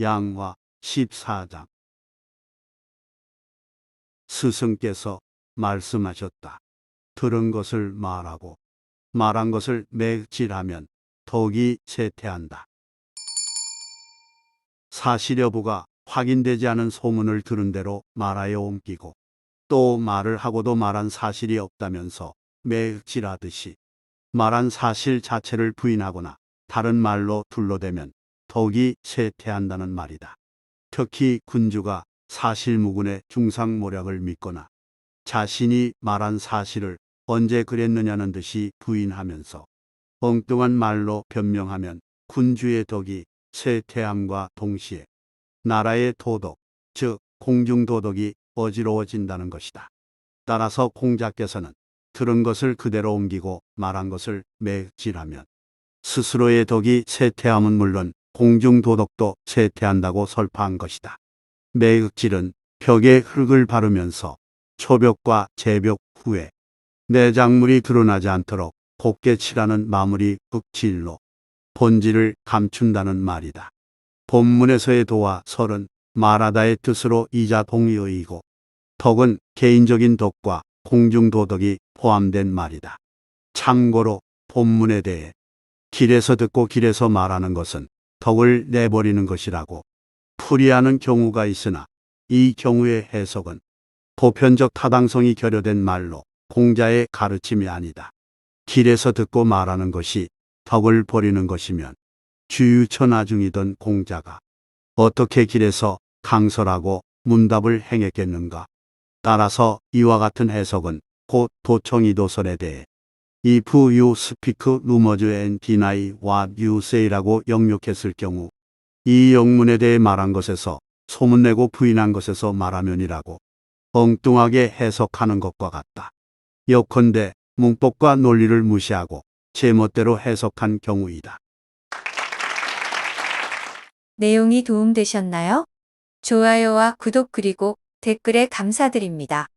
양화 14장 스승께서 말씀하셨다. 들은 것을 말하고 말한 것을 매질하면 덕이 쇠퇴한다. 사실 여부가 확인되지 않은 소문을 들은 대로 말하여 옮기고 또 말을 하고도 말한 사실이 없다면서 매질하듯이 말한 사실 자체를 부인하거나 다른 말로 둘러대면 덕이 쇠퇴한다는 말이다. 특히 군주가 사실무근의 중상모략을 믿거나 자신이 말한 사실을 언제 그랬느냐는 듯이 부인하면서 엉뚱한 말로 변명하면 군주의 덕이 쇠퇴함과 동시에 나라의 도덕, 즉 공중도덕이 어지러워진다는 것이다. 따라서 공자께서는 들은 것을 그대로 옮기고 말한 것을 매질하면 스스로의 덕이 쇠퇴함은 물론 공중도덕도 쇠퇴한다고 설파한 것이다. 매극질은 벽에 흙을 바르면서 초벽과 재벽 후에 내작물이 드러나지 않도록 곱게 칠하는 마무리 극질로 본질을 감춘다는 말이다. 본문에서의 도와 설은 말하다의 뜻으로 이자 동의어이고 덕은 개인적인 덕과 공중도덕이 포함된 말이다. 참고로 본문에 대해 길에서 듣고 길에서 말하는 것은 덕을 내버리는 것이라고 풀이하는 경우가 있으나 이 경우의 해석은 보편적 타당성이 결여된 말로 공자의 가르침이 아니다. 길에서 듣고 말하는 것이 덕을 버리는 것이면 주유천하중이던 공자가 어떻게 길에서 강설하고 문답을 행했겠는가. 따라서 이와 같은 해석은 곧 도청이 도설에 대해 if you speak rumors and deny what you say라고 영육했을 경우 이 영문에 대해 말한 것에서 소문내고 부인한 것에서 말하면이라고 엉뚱하게 해석하는 것과 같다. 예컨대 문법과 논리를 무시하고 제멋대로 해석한 경우이다. 내용이 도움되셨나요? 좋아요와 구독 그리고 댓글에 감사드립니다.